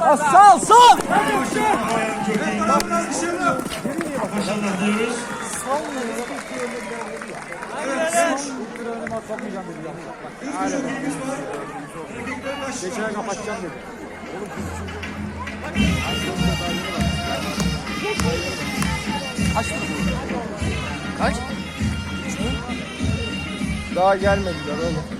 Ha, sal sal. Diyoruz. Geçene kapatacağım dedi. Kaç? Daha gelmediler oğlum.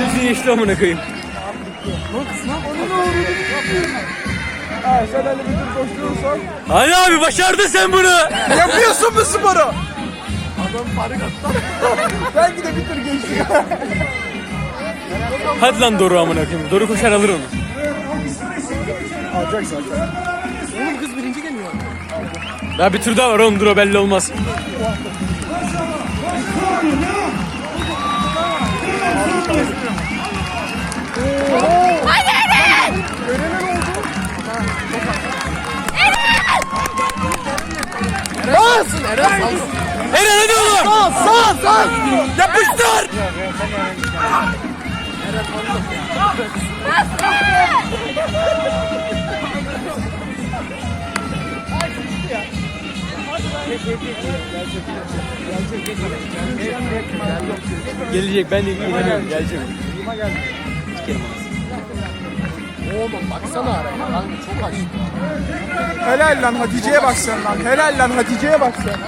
Yüzünü işte amına koyayım. Ha, sen bir tur koşturursan. Hadi abi başardın sen bunu. Yapıyorsun bu sporu. Adam fark attı. Belki de bir tur geçti. Hadi lan Doru amına koyayım. Doru koşar alır onu. Alacak zaten. Oğlum kız birinci geliyor. Daha bir tur daha var oğlum dur o belli olmaz. Bas. Eren hadi oğlum. Sal sal sal. Yapıştır. Gelecek ben de inanıyorum gelecek. Oğlum baksana araya. Lan çok açtı. Helal lan Hatice'ye bak sen lan. Helal lan Hatice'ye bak sen.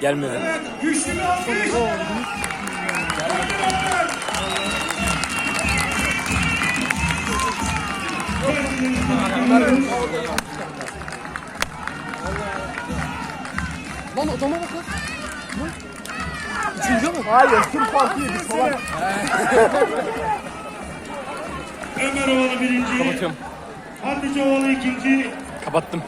Gelmedi. Güçlü alkış. Lan adama bak lan. Üçüncü mü? Hayır tur farkı yedi salak. Ömer Ovalı birinci. Kapatıyorum. Hatice Ovalı ikinci. Kapattım.